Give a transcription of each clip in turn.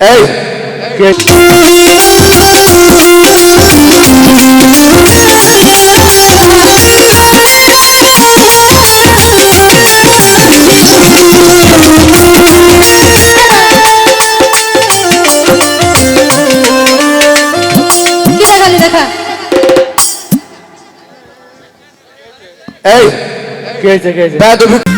এই এই কে কে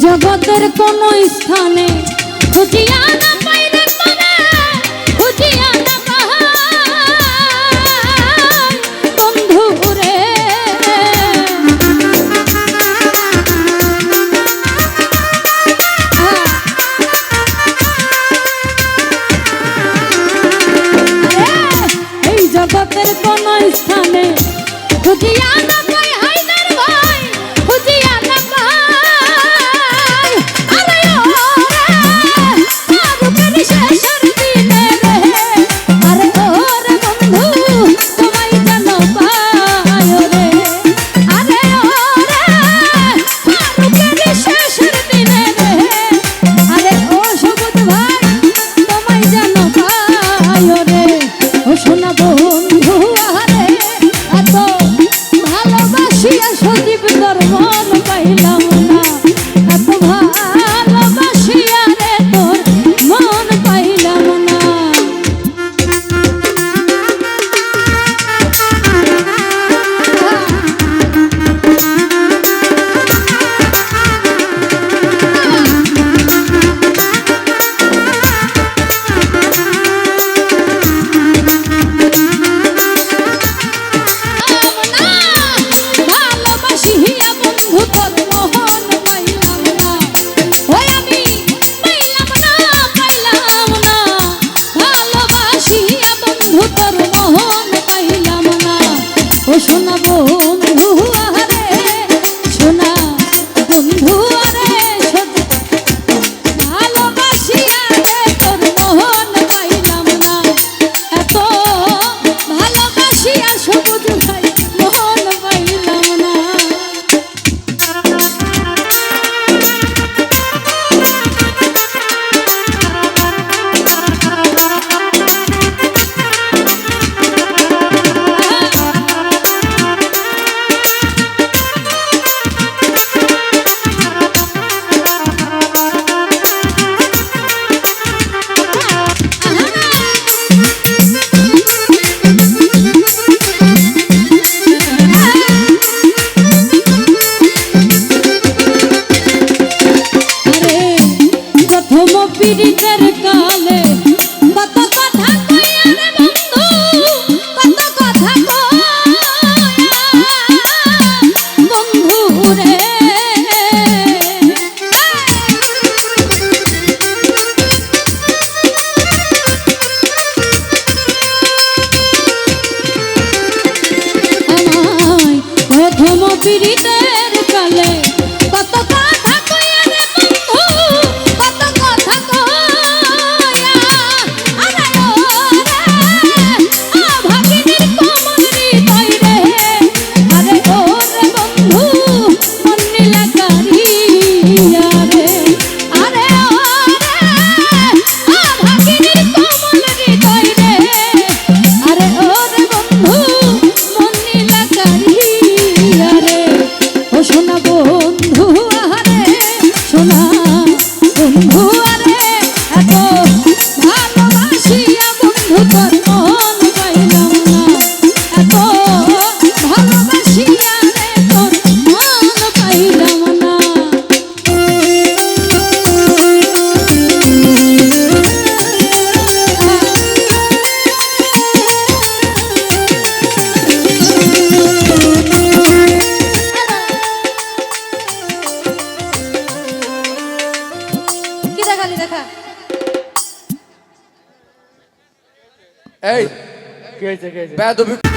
জগতের কোন স্থানে এই জগতের কোন স্থানে খুঁজিয়া না পীড়িত কি হয়েছে কি হয়েছে। বেদবি